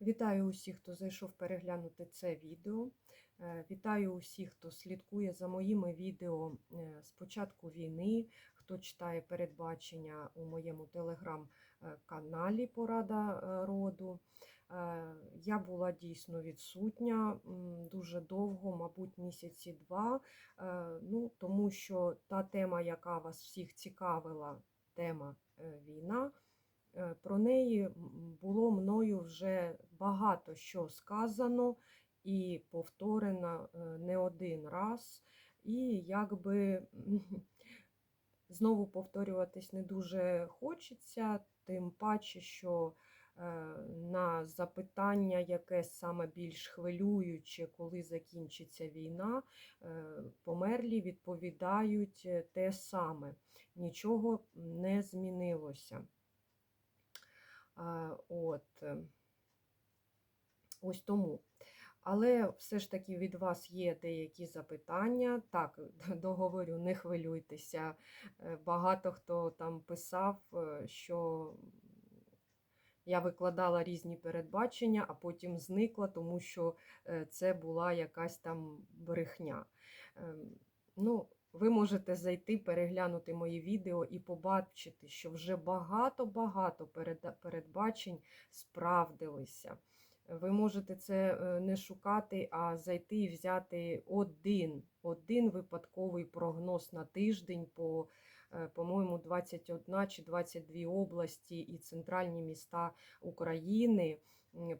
Вітаю усіх, хто зайшов переглянути це відео. Е, Вітаю усіх, хто слідкує за моїми відео е, з початку війни, хто читає передбачення у моєму телеграм-каналі Порада е, роду. Я була дійсно відсутня дуже довго, мабуть, місяці два, ну, тому що та тема, яка вас всіх цікавила, тема війна. Е, Про неї було мною вже багато що сказано і повторено е, не один раз. І якби знову повторюватись не дуже хочеться, тим паче, що е, на запитання, яке саме більш хвилююче, коли закінчиться війна, померлі відповідають те саме. Нічого не змінилося. От. е, Ось тому. Але все ж таки від вас є деякі запитання. Так, договорю, не хвилюйтеся. Е, Багато хто там писав, е, що я викладала різні передбачення, а потім зникла, тому що е, це була якась там брехня. Ем, Ну, ви можете зайти, переглянути мої відео і побачити, що вже багато-багато передбачень справдилися. Ви можете це е, не шукати, а зайти і взяти один, один випадковий прогноз на тиждень по, е, по-моєму, 21 чи 22 області і центральні міста України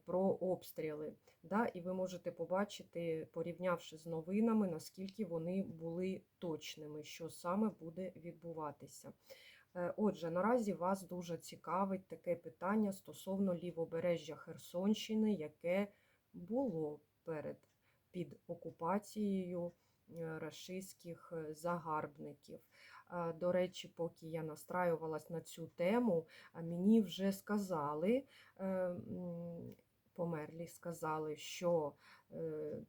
про обстріли. Да? І ви можете побачити, порівнявши з новинами, наскільки вони були точними, що саме буде відбуватися. Е, Отже, наразі вас дуже цікавить таке питання стосовно лівобережжя Херсонщини, яке було перед під окупацією е, рашистських е, загарбників. До речі, поки я настраювалась на цю тему, мені вже сказали. е, Померлі сказали, що е,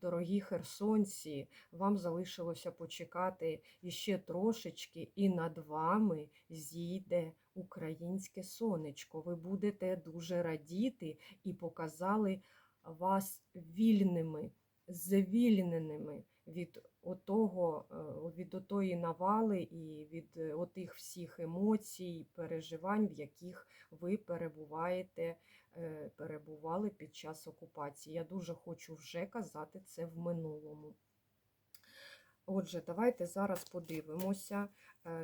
дорогі херсонці, вам залишилося почекати іще трошечки, і над вами зійде українське сонечко. Ви будете дуже радіти і показали вас вільними, звільненими від отого, е, від отої навали і від е, отих всіх емоцій, переживань, в яких ви перебуваєте, е, перебували під час окупації. Я дуже хочу вже казати це в минулому. Отже, давайте зараз подивимося,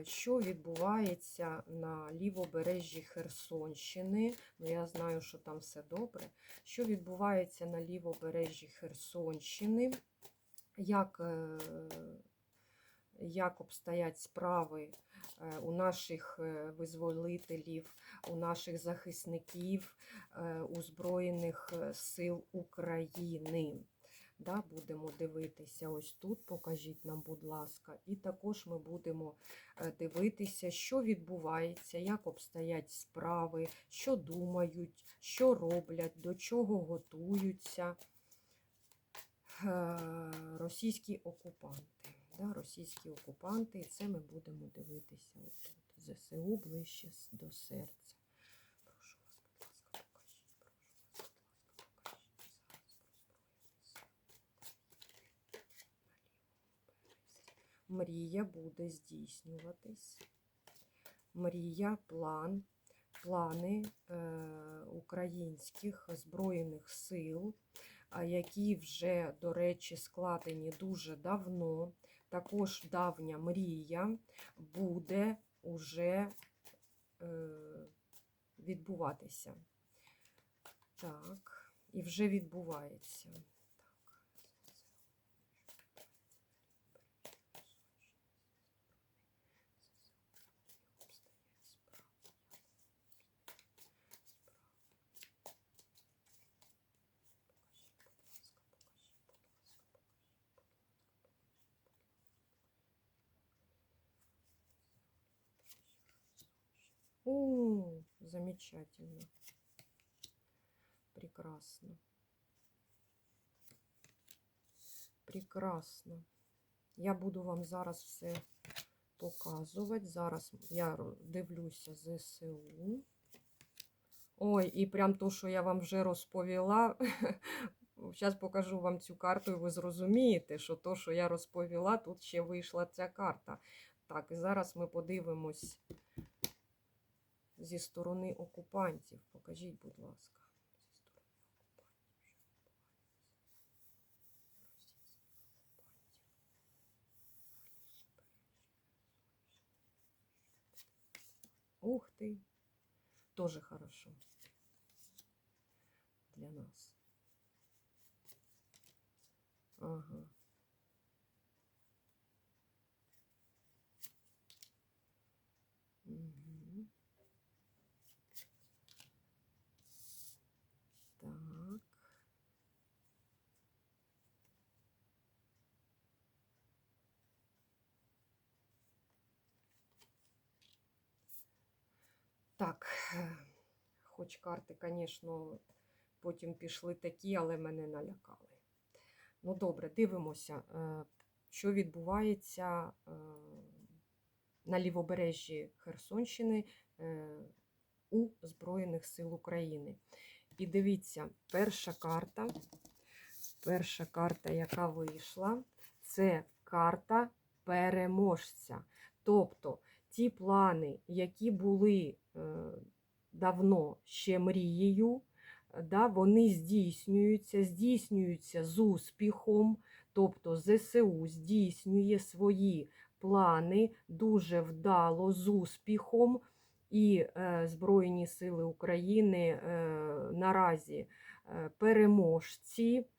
що відбувається на лівобережжі Херсонщини. Ну, я знаю, що там все добре. Що відбувається на лівобережжі Херсонщини? Як, е, як обстоять справи е, у наших е, визволителів, у наших захисників, у Збройних сил України? Да, будемо дивитися ось тут, покажіть нам, будь ласка. І також ми будемо дивитися, що відбувається, як обстоять справи, що думають, що роблять, до чого готуються російські окупанти. Да, російські окупанти, і це ми будемо дивитися отут. ЗСУ ближче до серця. Прошу вас, будь ласка, покажіть. Прошу вас, будь ласка, покажіть. Мрія буде здійснюватись. Мрія, план, плани е, українських Збройних сил, які вже, до речі, складені дуже давно. Також давня мрія буде уже е, відбуватися. Так, і вже відбувається. О, замечательно. Прекрасно. Прекрасно. Я буду вам зараз все показувати. Зараз я дивлюся ЗСУ. Ой, і прям то, що я вам вже розповіла. Зараз покажу вам цю карту, і ви зрозумієте, що то, що я розповіла, тут ще вийшла ця карта. Так, і зараз ми подивимось зі сторони окупантів. Покажіть, будь ласка. Зі сторони окупантів, що відбувається. Російських окупантів. Ух ты! Тоже хорошо для нас. Ага. Хоч карти, звісно, потім пішли такі, але мене налякали. Ну, добре, дивимося, е, що відбувається е, на лівобережжі Херсонщини е, у Збройних сил України. І дивіться, перша карта, перша карта, яка вийшла, це карта переможця. Тобто ті плани, які були давно ще мрією, да, вони здійснюються, здійснюються з успіхом, тобто ЗСУ здійснює свої плани дуже вдало, з успіхом, і е, Збройні Сили України е, наразі е, переможці. е,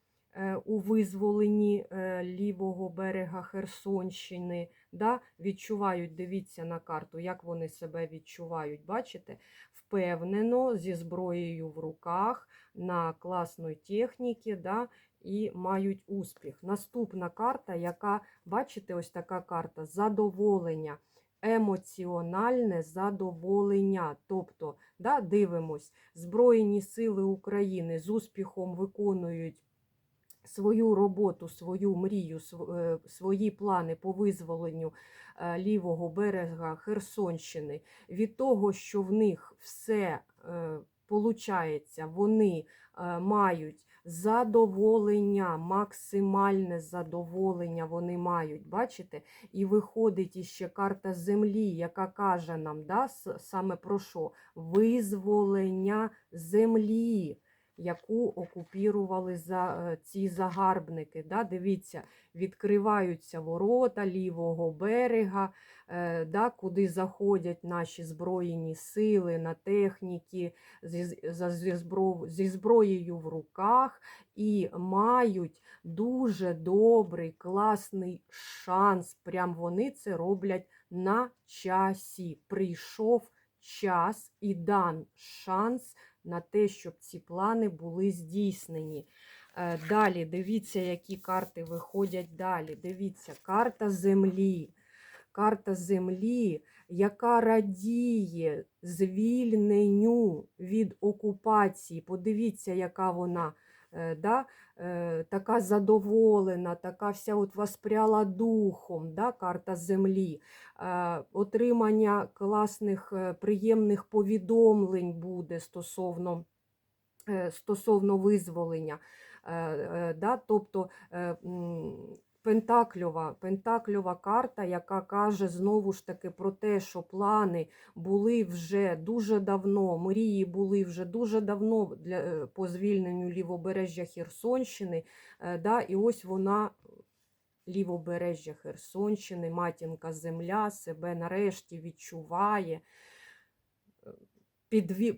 у визволенні е, лівого берега Херсонщини. Да, відчувають, дивіться на карту, як вони себе відчувають. Бачите? Впевнено, зі зброєю в руках, на класної техніки, да, і мають успіх. Наступна карта, яка, бачите, ось така карта задоволення, емоціональне задоволення. Тобто, да, дивимось, Збройні сили України з успіхом виконують свою роботу, свою мрію, е, свої плани по визволенню е, лівого берега Херсонщини від того, що в них все е, получається, вони мають задоволення, максимальне задоволення вони мають. Бачите? І виходить іще карта землі, яка каже нам да, саме про що? Визволення землі яку окупірували за е, ці загарбники. Да? Дивіться, відкриваються ворота лівого берега, е, да, куди заходять наші збройні сили на техніки зі, зброєю в руках і мають дуже добрий, класний шанс. Прям вони це роблять на часі. Прийшов час і дан шанс на те, щоб ці плани були здійснені. Е, Далі, дивіться, які карти виходять далі. Дивіться, карта землі. Карта землі, яка радіє звільненню від окупації. Подивіться, яка вона да, е, така задоволена, така вся от воспряла духом, да, карта землі. Е, Отримання класних, е, приємних повідомлень буде стосовно, е, стосовно визволення. Е, е, Да, тобто е, Пентакльова, Пентакльова карта, яка каже знову ж таки про те, що плани були вже дуже давно, мрії були вже дуже давно для, е, по звільненню лівобережжя Херсонщини. Е, Да, і ось вона лівобережжя Херсонщини, матінка земля себе нарешті відчуває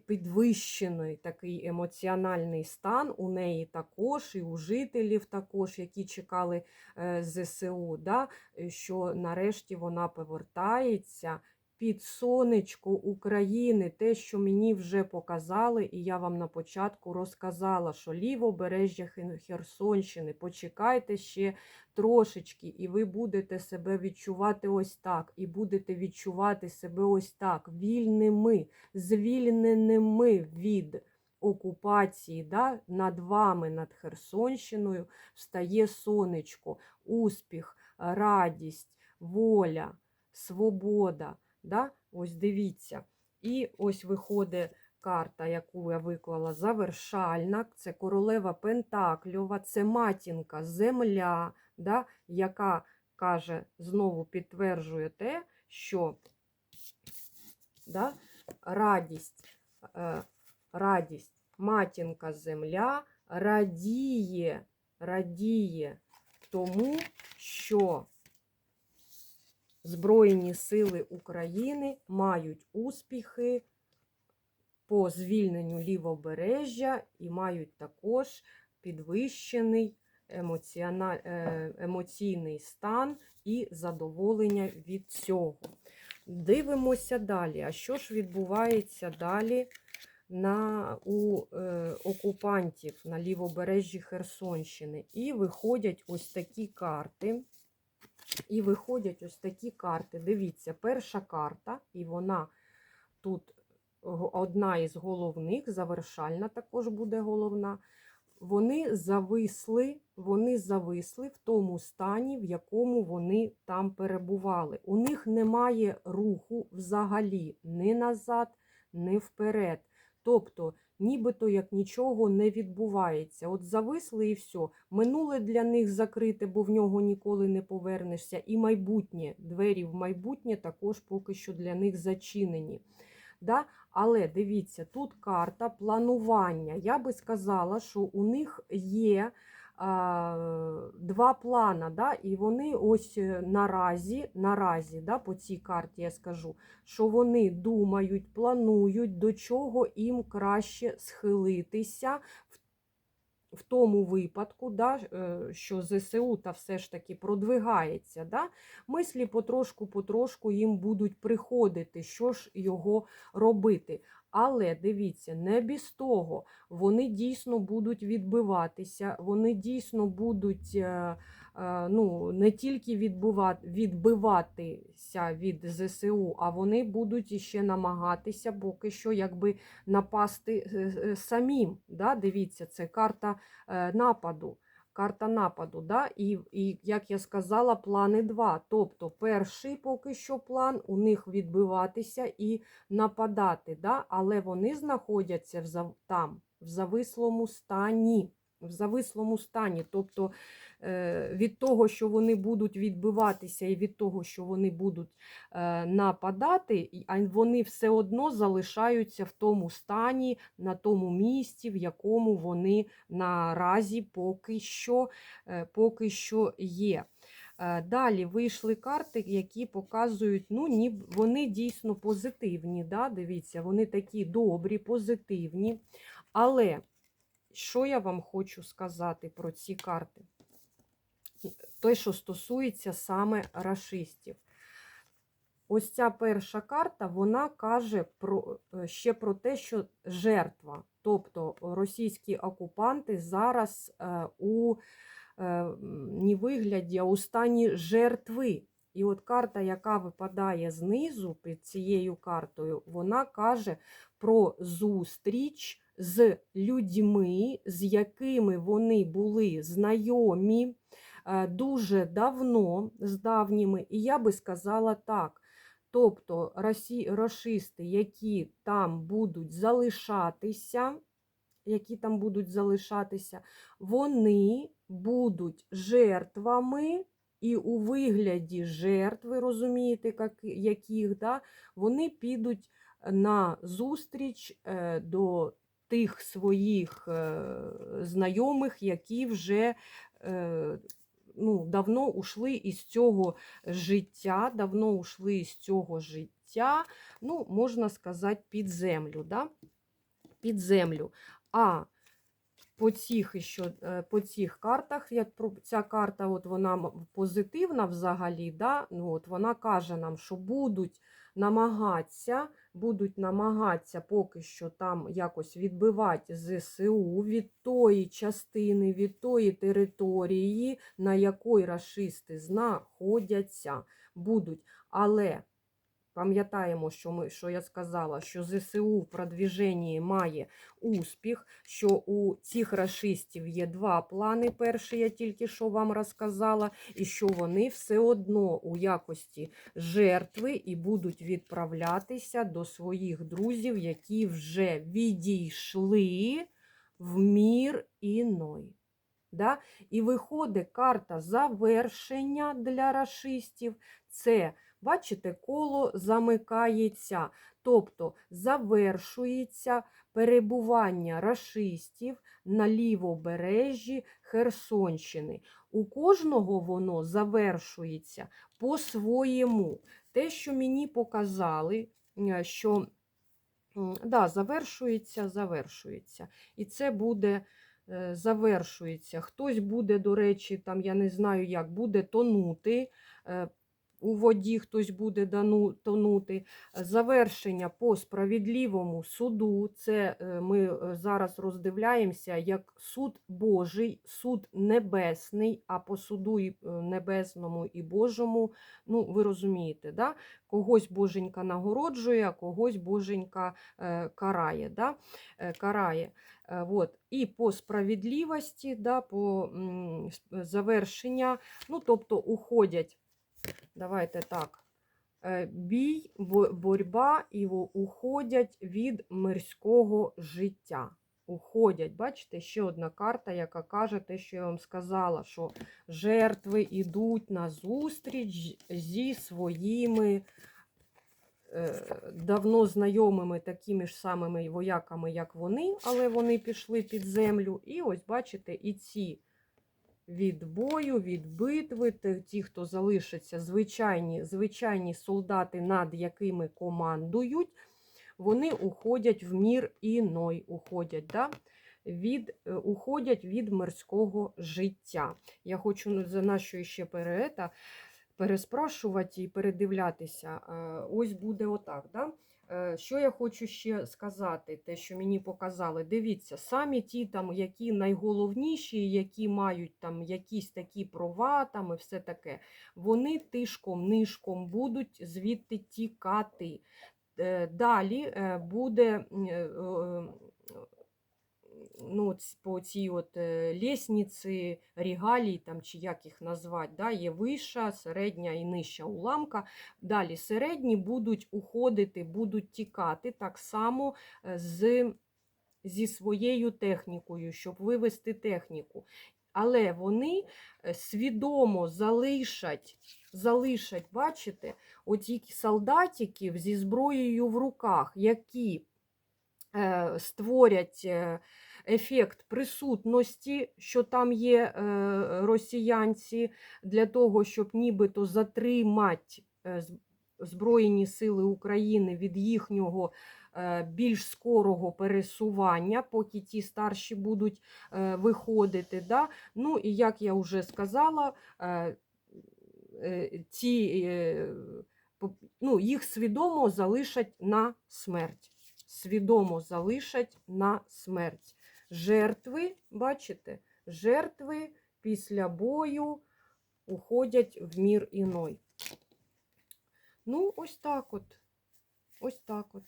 підвищений такий емоціональний стан у неї також, і у жителів також, які чекали е, ЗСУ, да, е, що нарешті вона повертається під сонечко України, те, що мені вже показали, і я вам на початку розказала, що лівобережжя Херсонщини, почекайте ще трошечки, і ви будете себе відчувати ось так, і будете відчувати себе ось так, вільними, звільненими від окупації, да, над вами, над Херсонщиною, встає сонечко, успіх, радість, воля, свобода. Да? Ось дивіться. І ось виходить карта, яку я виклала, завершальна, це королева Пентакльова, це матінка, земля, да, яка каже, знову підтверджує те, що да, радість, е, радість, матінка земля радіє, радіє тому, що Збройні сили України мають успіхи по звільненню лівобережжя і мають також підвищений е, емоційний стан і задоволення від цього. Дивимося далі. А що ж відбувається далі на, у е, окупантів на лівобережжі Херсонщини? І виходять ось такі карти. І виходять ось такі карти. Дивіться, перша карта, і вона тут одна із головних, завершальна також буде головна. Вони зависли, вони зависли в тому стані, в якому вони там перебували. У них немає руху взагалі ні назад, ні вперед. Тобто, нібито як нічого не відбувається. От зависли і все. Минуле для них закрите, бо в нього ніколи не повернешся. І майбутнє, двері в майбутнє також поки що для них зачинені. Да? Але дивіться, тут карта планування. Я би сказала, що у них є два плана, да? і вони ось е, наразі, наразі да, по цій карті я скажу, що вони думають, планують, до чого їм краще схилитися в, тому випадку, да, е, що ЗСУ та все ж таки продвигається. Да? Мислі потрошку-потрошку їм будуть приходити, що ж його робити. Але дивіться, не без того, вони дійсно будуть відбиватися, вони дійсно будуть е, е, ну, не тільки відбивати, відбиватися від ЗСУ, а вони будуть іще намагатися поки що якби напасти е, самим. Да? Дивіться, це карта нападу. Карта нападу, да? і, і, як я сказала, плани два. Тобто, перший поки що план у них відбиватися і нападати, да? але вони знаходяться в, там, в завислому стані. В завислому стані. Тобто е, від того, що вони будуть відбиватися, і від того, що вони будуть е, нападати, вони все одно залишаються в тому стані, на тому місці, в якому вони наразі поки що, е, поки що є. Далі вийшли карти, які показують, ну, ні, вони дійсно позитивні. Да? Дивіться, вони такі добрі, позитивні. Але що я вам хочу сказати про ці карти? Те, що стосується саме рашистів. Ось ця перша карта, вона каже про, е, ще про те, що жертва, тобто російські окупанти зараз е, у е, не вигляді, а у стані жертви. І от карта, яка випадає знизу під цією картою, вона каже про зустріч з людьми, з якими вони були знайомі е, дуже давно, з давніми, і я би сказала так. Тобто рашисти, які там будуть залишатися, які там будуть залишатися, вони будуть жертвами, і у вигляді жертви, розумієте, як- яких, да, вони підуть на зустріч е, до тих своїх е, знайомих, які вже е, ну, давно ушли із цього життя, давно ушли із цього життя, ну, можна сказати, під землю. Да? Під землю. А по цих, що, по цих картах, як ця карта, от вона позитивна взагалі, да? ну, от вона каже нам, що будуть намагатися, будуть намагатися поки що там якось відбивати ЗСУ від тої частини, від тої території, на якій рашисти знаходяться, будуть. Але Пам'ятаємо, що ми, що я сказала, що ЗСУ в продвіженні має успіх, що у цих рашистів є два плани. Перший я тільки що вам розказала, і що вони все одно у якості жертви і будуть відправлятися до своїх друзів, які вже відійшли в мір іной. Да? І виходить карта завершення для рашистів. Це, бачите, коло замикається, тобто завершується перебування рашистів на лівобережжі Херсонщини. У кожного воно завершується по-своєму. Те, що мені показали, е, що да, завершується, завершується. І це буде е, завершується. Хтось буде, до речі, там я не знаю як, буде тонути. У воді хтось буде дану- тонути. Завершення по справедливому суду. Це е, ми е, зараз роздивляємося як суд Божий, суд небесний, а по суду е, небесному і Божому, ну ви розумієте, да? когось боженька нагороджує, а когось боженька карає. Да? Карає. Вот. І по справедливості, да, по завершення, ну, тобто уходять, давайте так, е, бій, бо- боротьба і уходять від мирського життя. Уходять, бачите, ще одна карта, яка каже те, що я вам сказала, що жертви йдуть на зустріч зі своїми е, давно знайомими такими ж самими вояками, як вони, але вони пішли під землю. І ось бачите, і ці від бою, від битви, ті, хто залишаться, звичайні, звичайні солдати, над якими командують, вони уходять в мір іной, уходять, да? від, е, уходять від мирського життя. Я хочу ну, за нашою ще переета, переспрашувати і передивлятися. Е, Ось буде отак. Да? Е, Що я хочу ще сказати, те, що мені показали. Дивіться, самі ті, там, які найголовніші, які мають там якісь такі права, там і все таке, вони тишком, нишком будуть звідти тікати. Е, Далі буде ну, по цій от е, лісниці, регалій, там, чи як їх назвати, да, є вища, середня і нижча уламка. Далі середні будуть уходити, будуть тікати так само е, з, зі своєю технікою, щоб вивести техніку. Але вони е, свідомо залишать, залишать, бачите, оті солдатиків зі зброєю в руках, які е, створять е, ефект присутності, що там є е, росіянці, для того, щоб нібито затримати е, Збройні сили України від їхнього е, більш скорого пересування, поки ті старші будуть виходити. Да? Ну і як я вже сказала, ці, ну, їх свідомо залишать на смерть. Свідомо залишать на смерть. Жертви, бачите, жертви після бою уходять в мір іной. Ну, ось так от. Ось так от.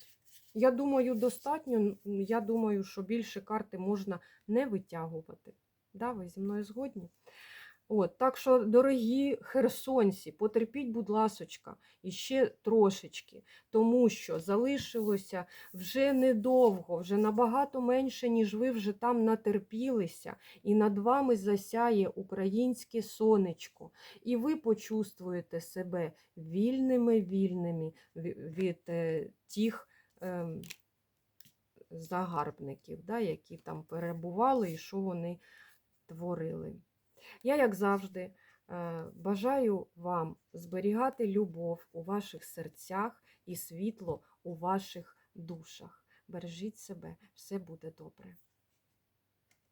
Я думаю, достатньо. Я думаю, що більше карти можна не витягувати. Да, ви зі мною згодні? От, так що, дорогі херсонці, потерпіть, будь ласочка, іще трошечки, тому що залишилося вже недовго, вже набагато менше, ніж ви вже там натерпілися, і над вами засяє українське сонечко, і ви почувствуєте себе вільними, вільними від е, тих ем, загарбників, да, які там перебували і що вони творили. Я, як завжди, е, бажаю вам зберігати любов у ваших серцях і світло у ваших душах. Бережіть себе, все буде добре.